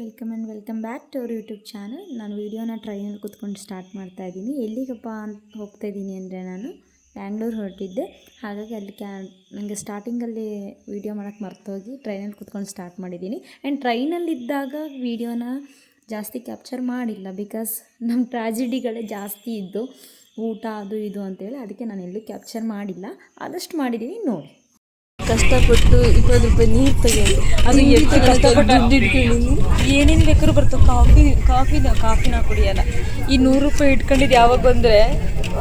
Welcome and welcome back to ಅವ್ರ YouTube channel. ನಾನು ವೀಡಿಯೋನ ಟ್ರೈನಲ್ಲಿ ಕುತ್ಕೊಂಡು ಸ್ಟಾರ್ಟ್ ಮಾಡ್ತಾ ಇದ್ದೀನಿ. ಎಲ್ಲಿಗಪ್ಪ ಅಂತ ಹೋಗ್ತಾ ಇದ್ದೀನಿ ಅಂದರೆ ನಾನು ಬ್ಯಾಂಗ್ಳೂರು ಹೊರಟಿದ್ದೆ. ಹಾಗಾಗಿ ಅಲ್ಲಿ ಕ್ಯಾ ನನಗೆ ಸ್ಟಾರ್ಟಿಂಗಲ್ಲಿ ವೀಡಿಯೋ ಮಾಡೋಕ್ಕೆ ಮರ್ತೋಗಿ ಟ್ರೈನಲ್ಲಿ ಕುತ್ಕೊಂಡು ಸ್ಟಾರ್ಟ್ ಮಾಡಿದ್ದೀನಿ. ಆ್ಯಂಡ್ ಟ್ರೈನಲ್ಲಿದ್ದಾಗ ವೀಡಿಯೋನ ಜಾಸ್ತಿ ಕ್ಯಾಪ್ಚರ್ ಮಾಡಿಲ್ಲ ಬಿಕಾಸ್ ನಮ್ಮ ಟ್ರಾಜಿಡಿಗಳೇ ಜಾಸ್ತಿ ಇದ್ದು ಊಟ ಅದು ಇದು ಅಂತೇಳಿ ಅದಕ್ಕೆ ನಾನು ಎಲ್ಲೂ ಕ್ಯಾಪ್ಚರ್ ಮಾಡಿಲ್ಲ. ಆದಷ್ಟು ಮಾಡಿದ್ದೀನಿ ನೋಡಿ. ಕಷ್ಟಪಟ್ಟು ಇಪ್ಪತ್ತು ರೂಪಾಯಿ ನೀರು ತಗೊಂಡು ಅದು ಎಷ್ಟು ಕಷ್ಟಪಟ್ಟು ದುಡ್ಡು ಇಟ್ಕೊಂಡಿನಿ ಏನೇನು ಬೇಕಾದ್ರು ಬರ್ತವೆ ಕಾಫಿ ಕಾಫಿನ ಕಾಫಿನ ಕುಡಿಯಲ್ಲ. ಈ ನೂರು ರೂಪಾಯಿ ಇಟ್ಕೊಂಡಿದ್ದು ಯಾವಾಗ ಬಂದರೆ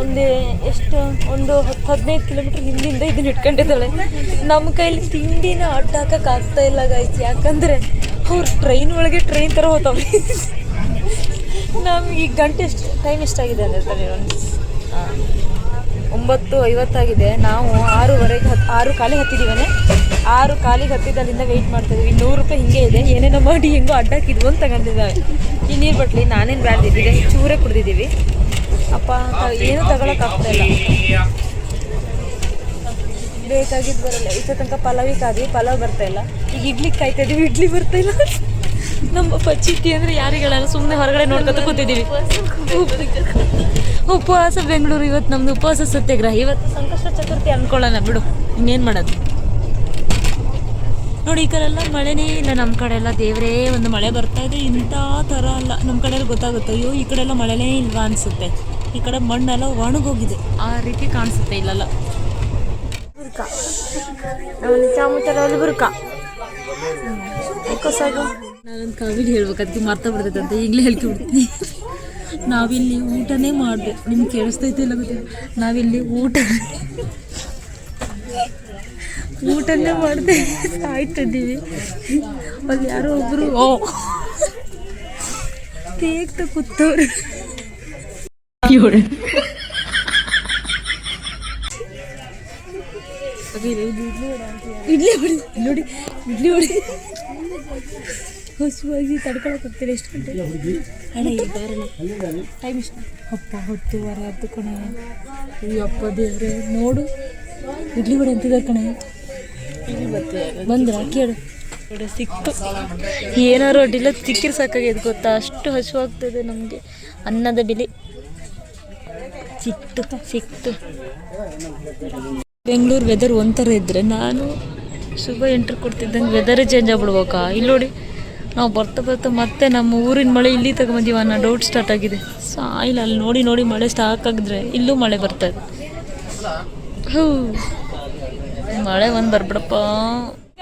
ಒಂದು ಎಷ್ಟು ಒಂದು ಹತ್ತು ಹದಿನೈದು ಕಿಲೋಮೀಟ್ರ್ ಹಿಂದಿಂದ ಇದನ್ನ ಇಟ್ಕೊಂಡಿದ್ದಾಳೆ. ನಮ್ಮ ಕೈಲಿ ತಿಂಡಿನ ಅಡ್ಡ ಹಾಕಕ್ಕೆ ಆಗ್ತಾ ಇಲ್ಲ ಗಾಯ್ತು ಯಾಕಂದರೆ ಅವ್ರು ಟ್ರೈನ್ ಒಳಗೆ ಟ್ರೈನ್ ಥರ ಹೋಗ್ತಾವೆ ನಮ್ಗೆ ಈಗ ಗಂಟೆ ಎಷ್ಟು ಟೈಮ್ ಎಷ್ಟಾಗಿದೆ ಅಂದರೆ ತಲೆ ಒಂದು ಹಾಂ ಒಂಬತ್ತು ಐವತ್ತಾಗಿದೆ ನಾವು ಆರೂವರೆಗೆ ಹತ್ತು ಆರು ಕಾಲಿಗೆ ಹತ್ತಿದ್ದೀವನೇ. ಆರು ಕಾಲಿಗೆ ಹತ್ತಿದ್ದಲ್ಲಿಂದ ವೆಯ್ಟ್ ಮಾಡ್ತಾ ಇದೀವಿ ನೂರು ರೂಪಾಯಿ ಹಿಂಗೆ ಇದೆ. ಏನೇನೋ ಮಾಡಿ ಹೆಂಗೋ ಅಡ್ಡಾಕಿದ್ವು ಅಂತ ತಗೊಂಡಿದ್ದಾವೆ ಈ ನೀರು ಬಟ್ಲಿ ನಾನೇನು ಬ್ಯಾಡ್ದಿದ್ದೆ ಚೂರೇ ಕುಡ್ದಿದ್ದೀವಿ. ಅಪ್ಪ ಏನು ತಗೊಳಕ್ಕಾಗ್ತಾ ಇಲ್ಲ. ಬೇಕಾಗಿದ್ದು ಬರಲ್ಲ. ಇಷ್ಟ ತನಕ ಪಲಾವಿಗೆ ಪಲಾವ್ ಬರ್ತಾ ಇಲ್ಲ. ಈಗ ಇಡ್ಲಿ ಕಾಯ್ತಾ ಇದ್ದೀವಿ ಇಡ್ಲಿ ಬರ್ತಾ ಇಲ್ಲ. ನಮ್ಮ ಪಚ್ಚಿಟ್ಟಿ ಅಂದ್ರೆ ಯಾರಿಗಳಲ್ಲ ಸುಮ್ಮನೆ ಹೊರಗಡೆ ನೋಡ್ಕೊತ ಕೂತಿದ್ದೀವಿ. ಉಪವಾಸ ಬೆಂಗಳೂರು ಇವತ್ತು ನಮ್ದು ಉಪವಾಸ ಸತ್ಯಾಗ್ರಹ. ಇವತ್ತು ಸಂಕಷ್ಟ ಚತುರ್ಥಿ ಅನ್ಕೊಳ್ಳೋಣ ಬಿಡು. ಇನ್ನೇನು ಮಾಡೋದು? ನೋಡಿ, ಈ ಕಡೆ ಎಲ್ಲ ಮಳೆನೇ ಇಲ್ಲ. ನಮ್ಮ ಕಡೆ ಎಲ್ಲ ದೇವರೇ, ಒಂದು ಮಳೆ ಬರ್ತಾ ಇದೆ. ಇಂಥ ಥರ ಅಲ್ಲ. ನಮ್ಮ ಕಡೆ ಗೊತ್ತಾಗುತ್ತೆ. ಅಯ್ಯೋ, ಈ ಕಡೆ ಎಲ್ಲ ಮಳೆನೇ ಇಲ್ವಾ ಅನಿಸುತ್ತೆ. ಈ ಕಡೆ ಮಣ್ಣೆಲ್ಲ ಒಣಗೋಗಿದೆ. ಆ ರೀತಿ ಕಾಣಿಸುತ್ತೆ ಇಲ್ಲೆಲ್ಲ. ಬುರ್ಕ ಬುರ್ಕ. ನಾನೊಂದು ಕಾವಿಲಿ ಹೇಳ್ಬೇಕು ಮರ್ತ ಬಿಡ್ತೈತೆ ಅಂತ ಈಗಲೇ ಹೇಳ್ಕೊಬಿಡ್ತೀನಿ. ನಾವಿಲ್ಲಿ ಊಟನೇ ಮಾಡಿದೆ. ನಿಮ್ಗೆ ಕೇಳಿಸ್ತೈತೆ ಇಲ್ಲ ಗೊತ್ತಿಲ್ಲ. ನಾವಿಲ್ಲಿ ಊಟ ಊಟನೇ ಮಾಡಿದೆ. ಸಾಯ್ತಿದ್ದೀವಿ ಅಲ್ಲಿ ಯಾರೋ ಒಬ್ರು ಓ. ತೇಗ್ತ ಕೂತವ್ರು. ಇಡ್ಲಿ ಬಿಡಿ ನೋಡಿ ಇಡ್ಲಿ ಹೊಡಿ ಹಸುವಾಗಿ ತಡ್ಕೊಳಕ್ ಹೋಗ್ತೀರಿ? ಎಷ್ಟು ಗಂಟೆ? ಅಣ್ಣ ಈಗ ಬರಲ್ಲ ಟೈಮ್ ಇಷ್ಟ ಅಪ್ಪ ಹೊತ್ತು ವಾರ ಹತ್ತು ಕಣ. ಅಯ್ಯಪ್ಪ ದೇವ್ರೆ ನೋಡು. ಇಡ್ಲಿ ಹೊಡೆ ಅಂತಿದ್ದ ಕಣೆ? ಬಂದ್ರ? ಕೇಳು. ಸಿಕ್ತು. ಏನಾರು ಅಡ್ಡಿಲ್ಲ ಸಿಕ್ಕಿರ್ ಸಾಕಾಗ್ಯದ ಗೊತ್ತಾ? ಅಷ್ಟು ಹಸುವಾಗ್ತದೆ ನಮಗೆ. ಅನ್ನದ ಬೆಲೆ. ಸಿಕ್ತು ಸಿಕ್ತು. ಬೆಂಗಳೂರು ವೆದರ್ ಒಂಥರ ಇದ್ದರೆ ನಾನು ಶುಭ ಎಂಟ್ರಿ ಕೊಡ್ತಿದ್ದಂಗೆ ವೆದರೇ ಚೇಂಜ್ ಆಗ್ಬಿಡ್ಬೇಕಾ? ಇಲ್ಲಿ ನೋಡಿ, ನಾವು ಬರ್ತಾ ಬರ್ತಾ ಮತ್ತೆ ನಮ್ಮ ಊರಿನ ಮಳೆ ಇಲ್ಲಿ ತಗೊಂಬಂದೀವ ಅನ್ನೋ ಡೌಟ್ ಸ್ಟಾರ್ಟ್ ಆಗಿದೆ. ಇಲ್ಲ ಅಲ್ಲಿ ನೋಡಿ ನೋಡಿ ಮಳೆ ಸ್ಟಾಕ್ ಆಗಿದ್ರೆ ಇಲ್ಲೂ ಮಳೆ ಬರ್ತಾ ಇದೆ. ಹೂ, ಮಳೆ ಒಂದು ಬರ್ಬಿಡಪ್ಪ.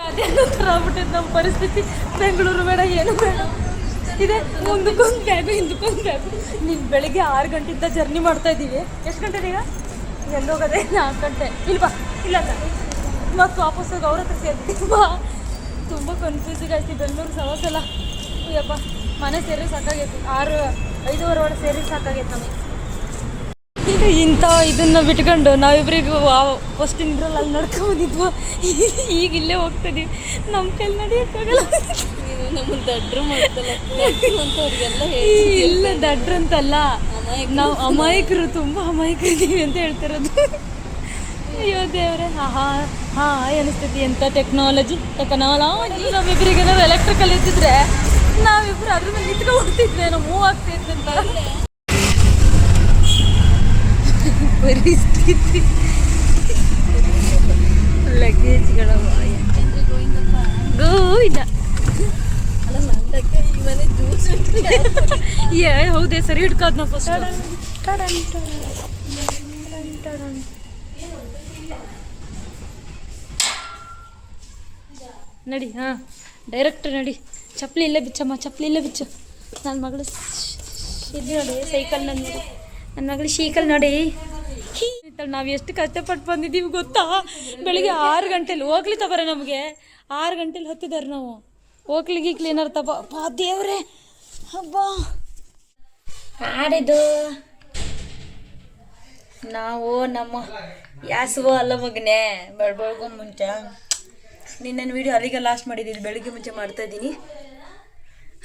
ಅದೇನೋ ನಮ್ಮ ಪರಿಸ್ಥಿತಿ ಬೆಂಗಳೂರು ಬೇಡ, ಏನು ಬೇಡ. ಇದೆ ಮುಂದಕ್ಕೊಂದು ಬ್ಯಾಗು ಹಿಂದಕ್ಕೊಂದು ಬ್ಯಾಗು ನೀನು ಬೆಳಿಗ್ಗೆ ಆರು ಗಂಟೆಯಿಂದ ಜರ್ನಿ ಮಾಡ್ತಾ ಇದ್ದೀವಿ ಎಷ್ಟು ಗಂಟೆ ಈಗ ಎಲ್ಲೋಗದೆ ನಾಲ್ಕು ಗಂಟೆ. ಇಲ್ವಾ ಇಲ್ಲ ಮತ್ತೆ ವಾಪಸ್ ಹೋಗಿ ಅವ್ರ ಹತ್ರ ಸೇರ್ತೀವಿ ತುಂಬ ತುಂಬ ಕನ್ಫ್ಯೂಸಿಂಗ್ ಆಯ್ತು ಬೆಂಗಳೂರು ಸವಾಸಲ್ಲ ಅಯ್ಯಪ್ಪ ಮನೆ ಸೇರಿ ಸಾಕಾಗೈತಿ. ಆರು ಐದೂವರೆ ಒಳಗೆ ಸೇರಿ ಸಾಕಾಗೈತೆ ನಮಗೆ. ಈಗ ಇಂಥ ಇದನ್ನ ಬಿಟ್ಕೊಂಡು ನಾವಿಬ್ರಿಗೂ ಫಸ್ಟ್ ಇಂದ್ರಲ್ಲಿ ಅಲ್ಲಿ ನಡ್ಕೊಂಬಂದಿದ್ವು ಈಗ ಇಲ್ಲೇ ಹೋಗ್ತಿದೀವಿ ನಮ್ಮ ಕೈಲಿ ನಡೆಯೋಕ್ಕಾಗಲ್ಲ ನಮ್ಮ ದಡ್ರು ಮಾಡ್ತಲ್ಲ. ಅಂತವ್ರಿಗೆಲ್ಲ ಇಲ್ಲ ದಡ್ರಂತಲ್ಲ ನಾವು ಅಮಾಯಕರು ತುಂಬ ಅಮಾಯಕರಿದ್ದೀವಿ ಅಂತ ಹೇಳ್ತಿರೋದು. ಅಯ್ಯೋ ದೇವ್ರೆ ಹಾ ಹಾ ಹಾ ಅನಿಸ್ತೈತಿ ಎಂಥ ಟೆಕ್ನಾಲಜಿ ಟೆಕ್ನಾಲಜಿ ನಾವಿಬ್ರಿಗೇನಾದ್ರು ಎಲೆಕ್ಟ್ರಿಕಲ್ ಇದ್ದಿದ್ರೆ ನಾವಿಬ್ರು ಅದ್ರ ಮೇಲೆ ನಿಂತ್ಕೊಂಡು ಹೋಗ್ತಿದ್ವಿ ನಾವು ಮೂವ್ ಆಗ್ತಿದ್ವಿ ಅಂತ. ಪರಿಸ್ಥಿತಿ ಲಗೇಜ್ಗಳ ಗೋವಿಂದ. ಏ, ಹೌದೇ, ಸರಿ ಹಿಡ್ಕೋದ್ ನಾವು ಫಸ್ಟ್ ನಡಿ, ಹಾಂ. ಡೈರೆಕ್ಟ್ ನಡಿ. ಚಪ್ಪಲಿ ಇಲ್ಲೇ ಬಿಚ್ಚಮ್ಮ, ಚಪ್ಪಲಿ ಇಲ್ಲೇ ಬಿಚ್ಚು. ನನ್ನ ಮಗಳು ಇದು ನೋಡಿ ಸೈಕಲ್ ನನ್ನ ನನ್ನ ಮಗಳು ಸೈಕಲ್ ನೋಡಿ. ನಾವು ಎಷ್ಟು ಕಷ್ಟಪಟ್ಟು ಬಂದಿದ್ದೀವಿ ಗೊತ್ತಾ? ಬೆಳಿಗ್ಗೆ ಆರು ಗಂಟೆಲಿ ಹೋಗ್ಲಿ ತಗೋರೆ ನಮಗೆ. ಆರು ಗಂಟೆಲಿ ಹತ್ತಿದಾರೆ ನಾವು. ಹೋಗ್ಲಿಗೆ ಕ್ಲೀನರ್ ತಬ ಬಾ ದೇವ್ರೆ. ಹಬ್ಬ. ಆಡಿದು ನಾವು ನಮ್ಮ ಯಾಸುವ ಅಲ್ಲ ಮಗನೇ. ಬೆಳ್ಬೆಳ್ಗು ಮುಂಚೆ. ನಿನ್ನ ವಿಡಿಯೋ ಅಲ್ಲಿಗೆ ಲಾಸ್ಟ್ ಮಾಡಿದ್ದೀನಿ ಬೆಳಿಗ್ಗೆ ಮುಂಚೆ ಮಾಡ್ತಾ ಇದ್ದೀನಿ.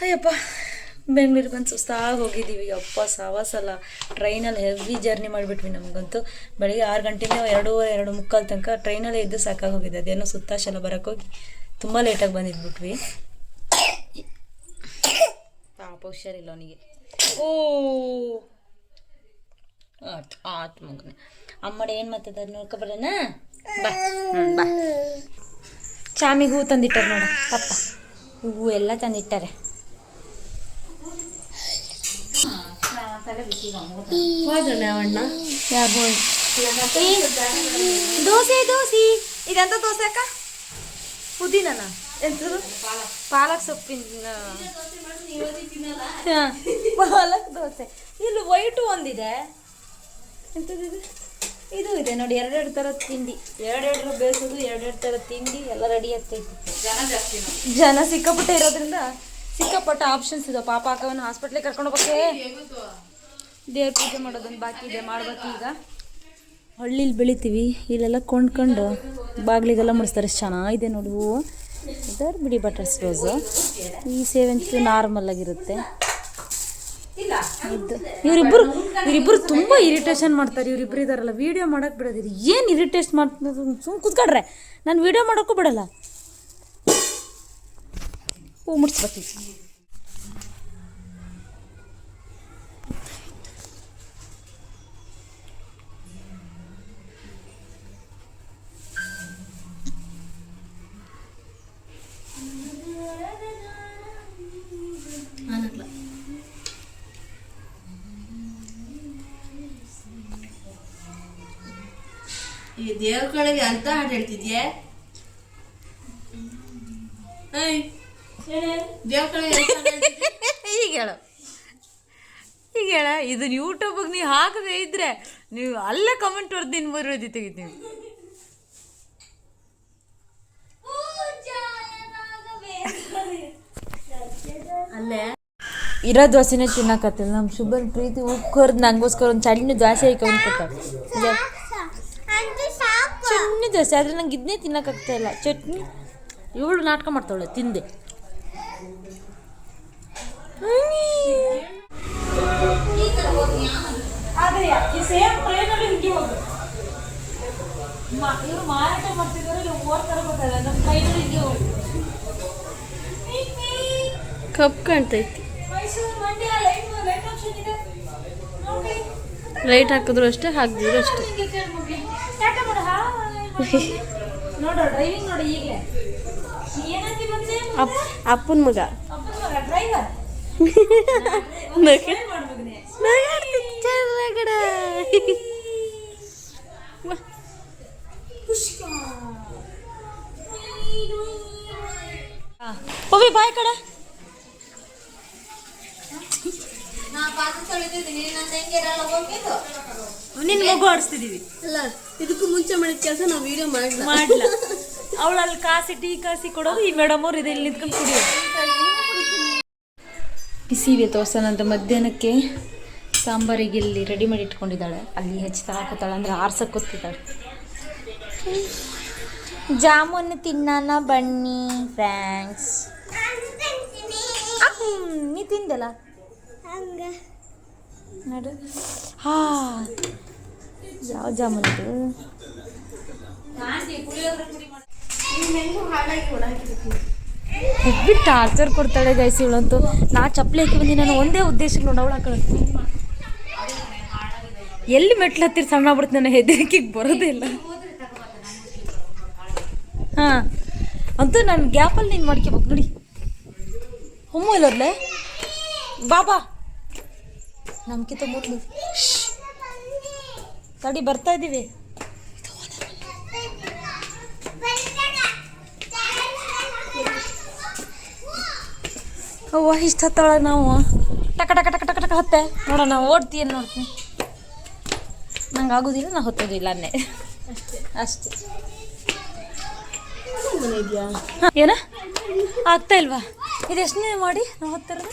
ಅಯ್ಯಪ್ಪ, ಬೆಂಗಳೂರಿಗೆ ಬಂದು ಸುಸ್ತಾಗಿ ಹೋಗಿದ್ದೀವಿ. ಅಪ್ಪ ಸಾವಾಸಲ್ಲ ಟ್ರೈನಲ್ಲಿ ಹೆವಿ ಜರ್ನಿ ಮಾಡಿಬಿಟ್ವಿ ನಮಗಂತೂ. ಬೆಳಿಗ್ಗೆ ಆರು ಗಂಟೆಯಿಂದ ಎರಡೂವರೆ, ಎರಡು ಮುಕ್ಕಾಲು ತನಕ ಟ್ರೈನಲ್ಲೇ ಇದ್ದು ಸಾಕಾಗಿ ಹೋಗಿದೆ ಅದೇನೋ ಸುತ್ತಾಶೆಲ್ಲ ಬರೋಕ್ಕೋಗಿ ತುಂಬ ಲೇಟಾಗಿ ಬಂದಿದ್ಬಿಟ್ವಿ. ಪಾಪ ಹುಷಾರಿಲ್ಲ ಅವನಿಗೆ. ಓ! ಆತ್ ಆತ್ ಮಗನೇ. ಅಮ್ಮಡ ಏನು ಮಾಡ್ತದ ನೋಡ್ಕೊಬರೋಣ ಬಾ. ಬಾ. ಚಾಮಿಗೆ ಹೂ ತಂದಿಟ್ಟಾರೆ ನೋಡ, ಪಪ್ಪ. ಹೂವು ಎಲ್ಲ ತಂದಿಟ್ಟಾರೆ. ದೋಸೆ ದೋಸೆ. ಇದೆಂತ ದೋಸೆ ಅಕ್ಕ? ಪುದೀನನ? ಎಂತದು? ಪಾಲಕ್ ಸೊಪ್ಪಿನ ಪಾಲಕ್ ದೋಸೆ. ಇಲ್ಲಿ ವೈಟು ಒಂದಿದೆ. ಎಂಥದ್ದು ಇದು ಇದು ಇದೆ ನೋಡಿ ಎರಡೆರಡು ತರ ತಿಂಡಿ. ಎರಡೆರಡು ಬೇಯಿಸೋದು ಎರಡೆರಡು ತರ ತಿಂಡಿ ಎಲ್ಲ ರೆಡಿ ಆಗ್ತೈತಿ. ಜನ ಸಿಕ್ಕಾಪಟ್ಟೆ ಇರೋದ್ರಿಂದ ಸಿಕ್ಕಾಪಟ್ಟೆ ಆಪ್ಷನ್ಸ್ ಇದಾವೆ ಪಾಪ ಅಕ್ಕವನ್ನ ಹಾಸ್ಪಿಟ್ಲಿಗೆ ಕರ್ಕೊಂಡು ಹೋಗಕ್ಕೆ ದೇವ್ರ ಪೂಜೆ ಮಾಡೋದೊಂದು ಬಾಕಿ ಇದೆ ಮಾಡ್ಬೇಕು ಈಗ. ಹಳ್ಳಿಲಿ ಬೆಳಿತೀವಿ ಇಲ್ಲೆಲ್ಲ ಕೊಂಡ್ಕೊಂಡು ಬಾಗಿಲಿಗೆಲ್ಲ ಮುಡಿಸ್ತಾರೆ. ಚೆನ್ನಾಗಿದೆ ನೋಡಿ ಹೂವು. ಇದರ ಬಿಡಿ ಬಟರ್ಸ್ ರೋಸು ಈ ಸೇವಂತಿಗೆ ನಾರ್ಮಲ್ ಆಗಿರುತ್ತೆ. ಇದು ಇವರಿಬ್ಬರು ಇವರಿಬ್ಬರು ತುಂಬ ಇರಿಟೇಷನ್ ಮಾಡ್ತಾರೆ ಇವರಿಬ್ಬರು ಇದಾರಲ್ಲ ವೀಡಿಯೋ ಮಾಡಕ್ ಬಿಡೋದಿರಿ. ಏನು ಇರಿಟೇಷನ್ ಮಾಡ್ತಾರೆ ಸುಮ್ ಕೂತ್ಕೊಡ್ರೆ. ನಾನು ವೀಡಿಯೋ ಮಾಡೋಕ್ಕೂ ಬಿಡಲ್ಲ. ಹೂ ಮುಡ್ಸ್ಬೇಕು ದೇವ್ರ ಕಡೆಗೆ ಅಂತ ಹಾಡು ಹೇಳ್ತಿದ್ಯೆ ದೇವ್ರ ಕಡೆಗೆ? ಈಗ ಹೇಳು. ಈಗ ಹೇಳ ಇದನ್ನ ಯೂಟ್ಯೂಬಿಗೆ ನೀವು ಹಾಕದೇ ಇದ್ರೆ ನೀವು ಅಲ್ಲೇ ಕಮೆಂಟ್ ಹೊಡೆದು ನಿನ್ನ ಮರುವದಿ ತೆಗಿತೀವಿ ಅಲ್ಲೇ? ಇರೋ ದೋಸೆನೇ ತಿನ್ನಕತ್ತಿಲ್ಲ ನಮ್ಮ ಶುಭನ್ ಪ್ರೀತಿ ಉಪ್ಪು ಕರ್ದು ನಂಗೋಸ್ಕರ ಒಂದು ಸಣ್ಣ ದೋಸೆ ಐಕೊಂಡು ಸಣ್ಣ ದೋಸೆ ಆದರೆ ನಂಗೆ ಇದನ್ನೇ ತಿನ್ನಕ್ಕಾಗ್ತಾ ಇಲ್ಲ. ಚಟ್ನಿ. ಇವಳು ನಾಟಕ ಮಾಡ್ತಾವಳೆ ತಿಂದೆ. ಇವರು ಮಾರಾಟ ಮಾಡ್ತಿದ್ದಾರೆ ಇಲ್ಲ ಓದ್ತಾರೆ ಗೊತ್ತಲ್ಲ ನಮ್ಮ ಕೈಯಲ್ಲಿ ಹಿಂಗೆ cup ಕಾಣ್ತೈತಿ. Mysuru Mandya light light option ಇದೆ. ನೋಡಿ. ಲೈಟ್ ಹಾಕಿದ್ರು ಅಷ್ಟೇ ಹಾಕಿದ್ರು ಅಷ್ಟೇ. ಅಪ್ಪನ ಮಗ. ಬಾಯ್ ಯಾಕೆ ನಿನ್ನ ಮಗು ಆಡಿಸ್ತಿದೀವಿ. ಅಲ್ಲ ಇದಕ್ಕೂ ಮುಂಚೆ ಮಾಡಿದ ಕೆಲಸ ನಾವು ವಿಡಿಯೋ ಮಾಡಲ್ಲ ಮಾಡ್ಲ. ಅವಳು ಅಲ್ಲಿ ಕಾಸಿ ಟೀ ಕಾಸಿ ಕೊಡೋದು. ಈ ಮೇಡಮ್ ಅವ್ರು ಇದೆ ಇಲ್ಲಿ ನಿಂತ್ಕೊಂಡು ಕುಡಿಯೋದು. ಬಿಸಿ ತೋರ್ಸನಂತ ಮಧ್ಯಾಹ್ನಕ್ಕೆ ಸಾಂಬಾರಿಗೆ ಇಲ್ಲಿ ರೆಡಿ ಮಾಡಿ ಇಟ್ಕೊಂಡಿದ್ದಾಳೆ. ಅಲ್ಲಿ ಹೆಚ್ಚು ಹಾಕೋತಾಳೆ ಅಂದ್ರೆ ಆರ್ಸಕ್ಕೆ ಕೂತಿದ್ದಾಳೆ. ಜಾಮೂನ್ ತಿನ್ನಾನ ಬನ್ನಿ ಫ್ರ್ಯಾಂಕ್ಸ್ ನೀ ತಿಂದಲ್ಲ? ನೋಡು. ಹಾ. ಯಾವ ಜಾಮೂನ್ ಇದು ಹೆಬ್ಬಿ ಟಾರ್ಚರ್ ಕೊಡ್ತಾಳೆ ಗೈಸಿ ಇವಳಂತೂ. ನಾ ಚಪ್ಪಲಿ ಹಾಕಿ ಬಂದಿ ನಾನು ಒಂದೇ ಉದ್ದೇಶಕ್ಕೆ ನೋಡವಳ ಎಲ್ಲಿ ಮೆಟ್ಲು ಹತ್ತಿರ ಸಣ್ಣ ಬಿಡ್ತು ನನ್ನ ಹೆದರಿಕೆಗೆ ಬರೋದೇ ಇಲ್ಲ. ಹಾಂ. ಅಂತೂ ನಾನು ಗ್ಯಾಪಲ್ಲಿ ನೀನು ಮಾಡ್ಕೋಬೇಕು ನೋಡಿ. ಹುಮ್ಮು ಬಾಬಾ ನಮ್ಕಿಂತ ಮೊದಲು. ತಡಿ ಬರ್ತಾ ಇದ್ದೀವಿ ಅವ್ವ ಇಷ್ಟು ಹತ್ತಾಳ ನಾವು. ಟಕ ಟಕ ಟಕ ಟಕ ಟಕ ಹತ್ತೆ. ನೋಡೋಣ ಓಡ್ತಿ ಏನು ನೋಡ್ತೀನಿ ನಂಗೆ ಆಗೋದಿಲ್ಲ ನಾ ಹೊತ್ತೋದಿಲ್ಲ ಅನ್ನೇ. ಅಷ್ಟೇ. ಏನ? ಆಗ್ತಾ ಇಲ್ವಾ? ಇದೆಷ್ಟನೇ ಮಾಡಿ ನಾವು ಹತ್ತಿರೋದು?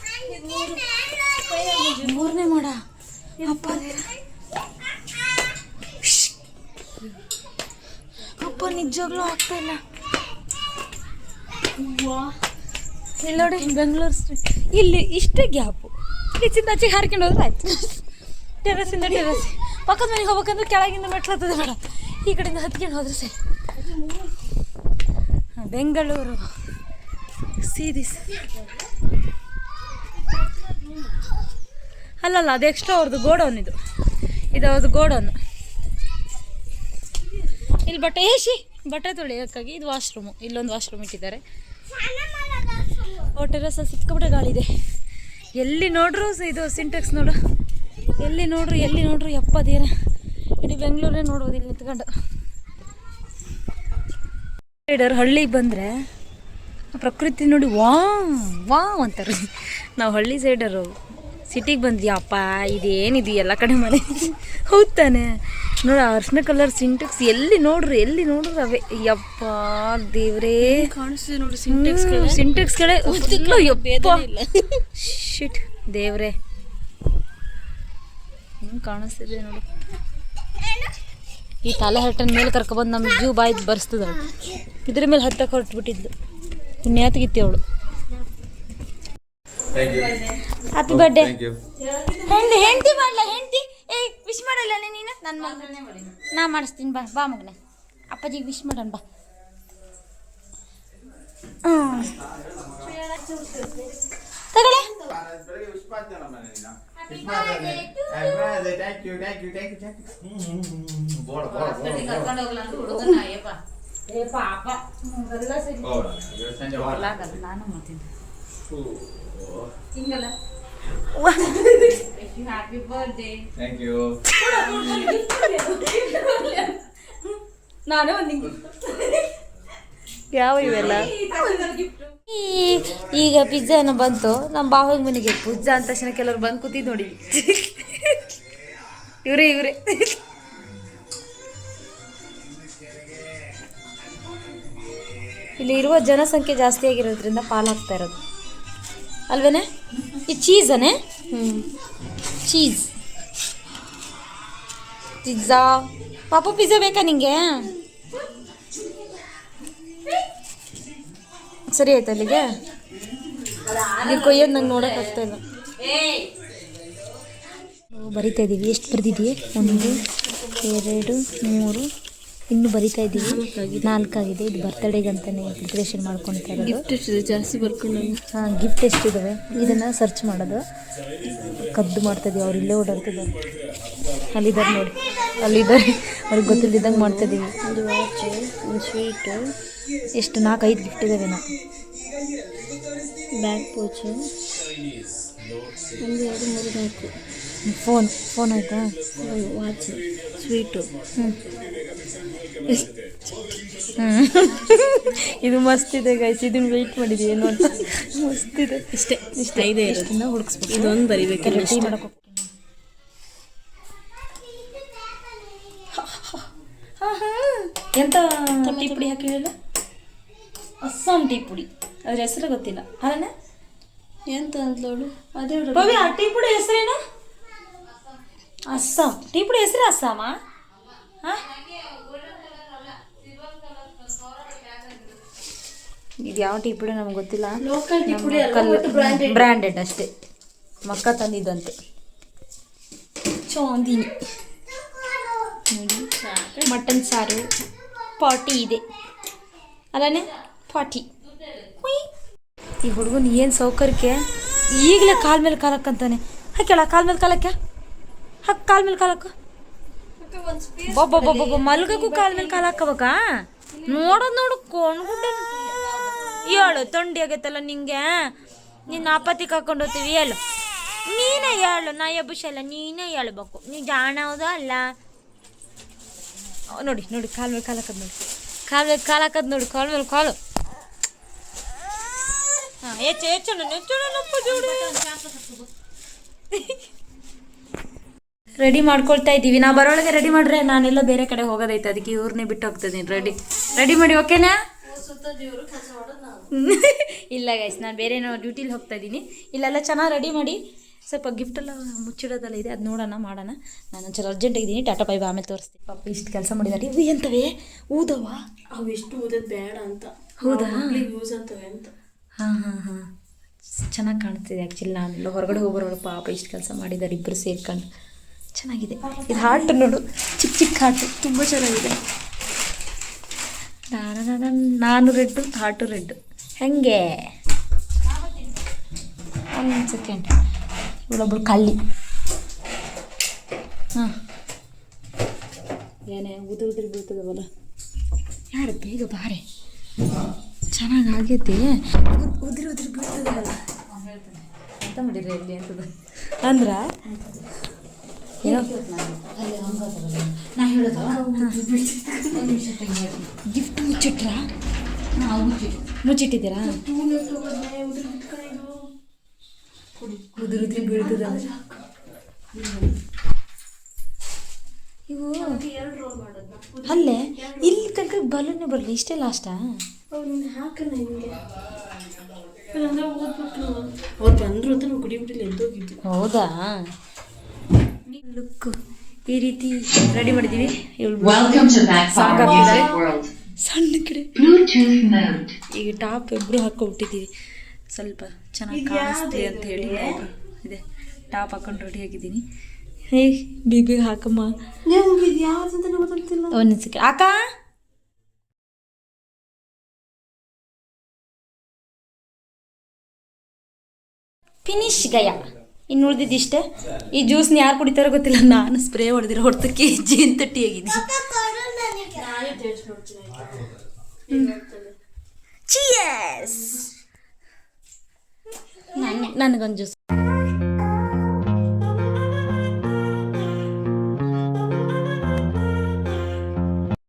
ಮೂರನೇ ಮಾಡ. ಅಪ್ಪ. ಅಪ್ಪ ನಿಜವಾಗ್ಲೂ ಆಗ್ತಾ ಇಲ್ಲ. ಇಲ್ಲಿ ನೋಡಿ ಬೆಂಗಳೂರು ಸ್ಟ್ರೀಟ್ ಇಲ್ಲಿ ಇಷ್ಟೇ ಗ್ಯಾಪು. ಈಚಿಂದ ಆಚೆಗೆ ಹಾರ್ಕೊಂಡು ಹೋದ್ರೆ ಆಯ್ತು. ಟೆರಸಿಂದ ಟೆರಸ್ ಪಕ್ಕದ ಮನೆಗೆ ಹೋಗ್ಬೇಕಂದ್ರೆ ಕೆಳಗಿಂದ ಮೆಟ್ಲು ಹತ್ತದೆ ಬೇಡ. ಈ ಕಡೆಯಿಂದ ಹತ್ಕೊಂಡು ಹೋದ್ರೆ ಸರಿ. ಬೆಂಗಳೂರು. ಸೀದಿ. ಅಲ್ಲಲ್ಲ, ಅದು ಎಕ್ಸ್ಟ್ರಾ ಅವ್ರದ್ದು ಗೋಡೌನ್ ಇದು. ಇದು ಅವ್ರದ್ದು ಗೋಡೌನ್ ಇಲ್ಲಿ ಬಟ್ಟೆ ಏಷಿ ಬಟ್ಟೆ ತೊಳೆಯೋಕ್ಕಾಗಿ ಇದು ವಾಶ್ರೂಮು ಇಲ್ಲೊಂದು ವಾಶ್ರೂಮ್ ಇಟ್ಟಿದ್ದಾರೆ. ಹೋಟೆಲ್ ಸಹ ಸಿಕ್ಕಾಪಟ್ಟೆ ಗಾಳಿ ಇದೆ. ಎಲ್ಲಿ ನೋಡ್ರು ಇದು ಸಿಂಟೆಕ್ಸ್ ನೋಡು. ಎಲ್ಲಿ ನೋಡ್ರು ಎಲ್ಲಿ ನೋಡ್ರು ಎಪ್ಪದೇನ ಇಡೀ ಬೆಂಗಳೂರೇ ನೋಡ್ಬೋದು ಇಲ್ಲಿ ನಿಂತ್ಕೊಂಡು. ರೈಡರ್ ಹಳ್ಳಿಗೆ ಬಂದರೆ ಪ್ರಕೃತಿ ನೋಡಿ ವಾ ವಾ ಅಂತಾರೆ. ನಾವು ಹಳ್ಳಿ ಸೈಡರು ಸಿಟಿಗೆ ಬಂದ್ವಿ ಅಪ್ಪ? ಇದೇನಿದು ಎಲ್ಲ ಕಡೆ ಮನೆ ಹೌದು ತಾನೆ. ನೋಡ ಅರ್ಶಿನ ಕಲರ್ ಸಿಂಟೆಕ್ಸ್ ಎಲ್ಲಿ ನೋಡ್ರಿ ಎಲ್ಲಿ ನೋಡ್ರಿ ಅವೇ. ಯಪ್ಪ ದೇವ್ರೇ. ಕಾಣಿಸ್ತಿದೆ ನೋಡಿ ಸಿಂಟೆಕ್ಸ್ ಸಿಂಟೆಕ್ಸ್ಗಳೇ ಶಿಟ್ ದೇವ್ರೆ. ಹಿಂಗೆ ಕಾಣಿಸ್ತಿದೆ ನೋಡು. ಈ ತಲೆ ಹಟ್ಟನ ಮೇಲೆ ಕರ್ಕೊಬಂದು ನಮ್ಮ ಜೀವ ಬಾಯ್ ಬರ್ಸ್ತದ ಇದ್ರ ಮೇಲೆ ಹತ್ತಕ್ಕೆ ಹೊರಟ್ಬಿಟ್ಟಿದ್ಲು. ಪುಣ್ಯಾತಗಿತ್ತಿ ಅವಳು? ಹ್ಯಾಪಿ ಬರ್ಡೇ ಹೆಂಡಿ ಹೆಂಡತಿ ಮಾಡಲ್ಲ ಹೆಂಡತಿ? ಏ ವಿಶ್ ಮಾಡಲ್ಲ ನೀನು? ನನ್ನ ಮಗ ನಾ ಮಾಡಿಸ್ತೀನಿ ಬಾ ಬಾ ಮಗನ. ಅಪ್ಪಾಜಿಗೆ ವಿಶ್ ಮಾಡೋಣ ಬಾ. ತಗೊಳ್ಳೆ. ನಾನು ಮಾಡ್ತೀನಿ. ಹಿಂಗಲ್ಲ ಹ್ಯಾಪಿ. ನಾನು ಒಂದು ಯಾವ ಇವೆಲ್ಲ? ಈಗ ಪಿಜ್ಜಾನ ಬಂತು. ನಮ್ಮ ಬಾವಾಗ ಮನೆಗೆ ಪಿಜ್ಜಾ ಅಂದ ತಕ್ಷಣ ಕೆಲವ್ರು ಬಂದು ಕೂತಿದ್ದು ನೋಡಿ. ಇವರೇ ಇವರೇ. ಇಲ್ಲಿ ಇರುವ ಜನಸಂಖ್ಯೆ ಜಾಸ್ತಿ ಆಗಿರೋದ್ರಿಂದ ಪಾಲಾಗ್ತಾ ಇರೋದು. ಅಲ್ವೇನೆ? ಈ ಚೀಸನೇ ಹ್ಞೂ ಚೀಸ್ ಪಿಜ್ಜಾ ಪಾಪ ಪಿಜ್ಜಾ ಬೇಕಾ ನಿಂಗೆ? ಸರಿ ಆಯ್ತು ಅಲ್ಲಿಗೆ? ನೀವು ಕೊಯ್ಯೋದು ನಂಗೆ ನೋಡೋಕೆ ಆಗ್ತಾ ಇಲ್ಲ. ಬರಿತಾ ಇದ್ದೀವಿ ಎಷ್ಟು ಬರೆದಿದ್ದೀವಿ ಒಂದು ಎರಡು ಮೂರು. ಇನ್ನು ಬರಿತಾ ಇದ್ದೀವಿ. ನಾಲ್ಕಾಗಿದೆ. ಇದು ಬರ್ತಡೇಗೆ ಅಂತಾನೆ ಪ್ರಿಪ್ರೇಷನ್ ಮಾಡ್ಕೊತಾ ಇರೋದು. ಜಾಸ್ತಿ ಬರ್ಕೊಂಡು ಹಾಂ ಗಿಫ್ಟ್ ಎಷ್ಟಿದ್ದಾವೆ ಇದನ್ನು ಸರ್ಚ್ ಮಾಡೋದು. ಕದ್ದು ಮಾಡ್ತಾ ಇದೀವಿ. ಅವ್ರು ಇಲ್ಲೇ ಓಡಾಡ್ತಿದ್ದಾರೆ. ಅಲ್ಲಿದ್ದಾರೆ ನೋಡಿ. ಅಲ್ಲಿದ್ದಾರೆ ಅವ್ರಿಗೆ ಗೊತ್ತಿಲ್ಲದಂಗೆ ಮಾಡ್ತಾ ಇದೀವಿ. ಒಂದು ವಾಚು ಒಂದು ಸ್ವೀಟು ಎಷ್ಟು ನಾಲ್ಕೈದು ಐದು ಗಿಫ್ಟ್ ಇದಾವೆ ನಾ ಬ್ಯಾಗ್ ಪೋಚು ಒಂದು ಎರಡು ಮೂರು ನಾಲ್ಕು. ಫೋನ್ ಫೋನ್ ಆಯಿತಾ? ವಾಚ್ ಸ್ವೀಟು ಹ್ಞೂ ಇದು ಮಸ್ತ್ ಇದೆ ಗೈಸ್ ಇದನ್ನ ವೆಯ್ಟ್ ಮಾಡಿದ್ವಿ ಏನು ಅಂತ. ಮಸ್ತಿದೆ ಇದೆ. ಇಷ್ಟೇ ಇಷ್ಟ. ಇದೆ ಇಷ್ಟನ್ನ ಹುಡುಕ್ಸ್ಬೇಕು. ಇದೊಂದು ಬರಿಬೇಕು. ಟೀ ಮಾಡಕ್ಕೆ ಎಂತ ಟೀ ಪುಡಿ ಹಾಕಿರಲ್ಲ ಅಸ್ಸಾಂ ಟೀ ಪುಡಿ. ಅದ್ರ ಹೆಸರು ಗೊತ್ತಿಲ್ಲ. ಅಲ್ಲಣ್ಣ ಎಂತ ಅಂದ್ಲೋಳು ಅದೇ ಆ ಟೀ ಪುಡಿ ಹೆಸರೇನು? ಅಸ್ಸಾಂ. ಟೀ ಪುಡಿ ಹೆಸರು ಅಸ್ಸಾಮ? ಇದು ಯಾವ ಟೀ ಪುಡಿ ನಮ್ಗೆ ಗೊತ್ತಿಲ್ಲ? ಬ್ರ್ಯಾಂಡೆಡ್ ಅಷ್ಟೇ. ಮಕ್ಕ ತಂದಿದ್ದಂತೆ. ಚಾಂದಿನಿ. ಮಟನ್ ಸಾರು ಪಾಟಿ ಇದೆ. ಅಲ್ಲನೇ ಪಾಟಿ. ಈ ಹುಡುಗನ ಏನು ಸೌಕರ್ಯಕ್ಕೆ? ಈಗಲೇ ಕಾಲ್ ಮೇಲೆ ಕಾಲಕ್ಕಂತಾನೆ ಹಾಕ್ಯಳ ಕಾಲ್ ಮೇಲೆ ಕಾಲಕ್ಕೆ ಹಾಕ್ ಕಾಲ್ ಮೇಲೆ ಕಾಲಕ್ಕ ಬೊಬ್ಬ ಮಲ್ಗಕ್ಕೂ ಕಾಲ್ ಮೇಲೆ ಕಾಲ ಹಾಕಬೇಕಾ? ನೋಡೋದು ನೋಡು ಹೇಳು ತೊಂಡಿ ಆಗೈತಲ್ಲ ನಿಂಗೆ? ನಿನ್ನ ಆಪತ್ತಿಗೆ ಹಾಕೊಂಡು ಹೋಗ್ತೀವಿ ಹೇಳು ನೀನೇ ಹೇಳು ನಾ ಎಬ್ಬಿಸಲ್ಲ, ನೀನೇ ಹೇಳ್ಬೇಕು ನೀ ಜಾಣ ಹೌದಾ ಅಲ್ಲ ನೋಡಿ ನೋಡಿ, ಕಾಲ್ ಮೇಲೆ ಕಾಲು ನೋಡಿ. ಕಾಲ್ ಮೇಲೆ ಕಾಲು ನೋಡಿ, ಕಾಲ್ ಮೇಲೆ ಕಾಲು. ಹಾಂ ಹೆಚ್ಚು ಹೆಚ್ಚು ಹೆಚ್ಚು ರೆಡಿ ಮಾಡ್ಕೊಳ್ತಾ ಇದ್ದೀವಿ. ನಾ ಬರೋಳಗೆ ರೆಡಿ ಮಾಡ್ರೆ ನಾನೆಲ್ಲ ಬೇರೆ ಕಡೆ ಹೋಗೋದೈತೆ, ಅದಕ್ಕೆ ಇವ್ರನ್ನೇ ಬಿಟ್ಟು ಹೋಗ್ತಿದ್ದೀನಿ ರೆಡಿ ರೆಡಿ ಮಾಡಿ, ಓಕೆನಾ? ಇಲ್ಲ ಗೈಸ್ ನಾನು ಬೇರೆ ಏನೋ ಡ್ಯೂಟಿಲಿ ಹೋಗ್ತಾ ಇದ್ದೀನಿ. ಇಲ್ಲೆಲ್ಲ ಚೆನ್ನಾಗಿ ರೆಡಿ ಮಾಡಿ ಸ್ವಲ್ಪ ಗಿಫ್ಟ್ ಎಲ್ಲ ಮುಚ್ಚಿಡೋದೆಲ್ಲ ಇದೆ ಅದು ನೋಡೋಣ ಮಾಡೋಣ. ನಾನು ಒಂಚೂರು ಅರ್ಜೆಂಟ್ ಇದ್ದೀನಿ ಟಾಟಾ ಬಾ ಆಮೇಲೆ ತೋರಿಸ್ತೀನಿ. ಪಾಪ ಇಷ್ಟು ಕೆಲಸ ಮಾಡಿದಾರೆ. ಇವು ಎಂತವೇ? ಊದವ? ಅವು ಎಷ್ಟು ಓದೋದು ಬೇಡ ಅಂತ. ಹೌದಾ? ಯೂಸ್ ಆಗ್ತವೆ ಅಂತ. ಹಾಂ ಹಾಂ ಹಾಂ. ಚೆನ್ನಾಗಿ ಕಾಣ್ತಿದೆ ಆ್ಯಕ್ಚುಲಿ ನಾನು ಹೊರಗಡೆ ಹೋಗೋರು ಪಾಪ ಇಷ್ಟು ಕೆಲಸ ಮಾಡಿದ್ದಾರೆ ಇಬ್ಬರು ಸೇರ್ಕೊಂಡು. ಚೆನ್ನಾಗಿದೆ. ಇದು ಹಾರ್ಟ್ ನೋಡು. ಚಿಕ್ಕ ಚಿಕ್ಕ ಹಾರ್ಟ್ ತುಂಬ ಚೆನ್ನಾಗಿದೆ. ನಾನು ರೆಡ್ಡು ಹಾಟು ರೆಡ್ಡು. ಹೆಂಗೆ? ಒಂದು ಸೆಕೆಂಡ್ ಇವಳೊಬ್ಳು ಕಳ್ಳಿ. ಹಾಂ. ಏನೇ ಉದುರು ಉದುರು ಬೀಳ್ತದವಲ್ಲ? ಯಾರು ಬೇಗ ಬಾರೆ? ಚೆನ್ನಾಗಿ ಆಗೈತಿ ಉದುರು ಉದುರು ಬೀಳ್ತದವಲ್ಲ? ಅಂತ ಮಾಡಿರಿ ಇಲ್ಲಿ ಅಂತದ ಅಂದ್ರ? ಗಿಫ್ಟ್ ಮುಚ್ಚಿಟ್ರ? ಮುಚ್ಚಿಟ್ಟಿದ್ದೀರಾ? ಕುದುರುತಿ ಉದುರು ಬೀಳ್ತದ. ಇವು ಅಲ್ಲೇ ಇಲ್ಲಿ ತನಕ ಬಲೂನೇ ಬರಲಿ ಇಷ್ಟೇ ಲಾಸ್ಟಾ ಅವ್ರು ಬಂದ್ರು ಅಂತ ನಾವು ಕುಡಿಬಿಟ್ಟಿಲ್ಲ ಎದ್ದೋಗಿದ್ದು ಹೌದಾ? ಲುಕ್ ಈ ರೀತಿ ರೆಡಿ ಮಾಡಿದೀವಿ. ಸಣ್ಣ ಕಡೆ. ಈಗ ಟಾಪ್ ಇಬ್ರು ಹಾಕ್ಕೊಬಿಟ್ಟಿದ್ದೀವಿ. ಸ್ವಲ್ಪ ಚೆನ್ನಾಗಿ ಕಾಣಿಸ್ತಿ ಅಂತ ಹೇಳಿ. ಇದೆ? ಟಾಪ್ ಹಾಕೊಂಡು ರೆಡಿ ಆಗಿದ್ದೀನಿ. ಹೇ ಬಿಗ್ ಹಾಕಮ್ಮ. ಒಂದು ನಿಮಿಷಕ್ಕೆ ಅಕ್ಕ? ಫಿನಿಶ್ ಗಯ. ಇನ್ನು ಉಳಿದಿದ್ದಿಷ್ಟೇ? ಈ ಜ್ಯೂಸ್ನ ಯಾರು ಕುಡಿತಾರೋ ಗೊತ್ತಿಲ್ಲ. ನಾನು ಸ್ಪ್ರೇ ಹೊಡೆದಿರೋ ಹೊಡ್ತಕ್ಕೆ ಜೀನ್ ತಟ್ಟಿ ಆಗಿದ್ದೀನಿ ಚಿಯರ್ಸ್ ನನಗೊಂದು ಜ್ಯೂಸ್.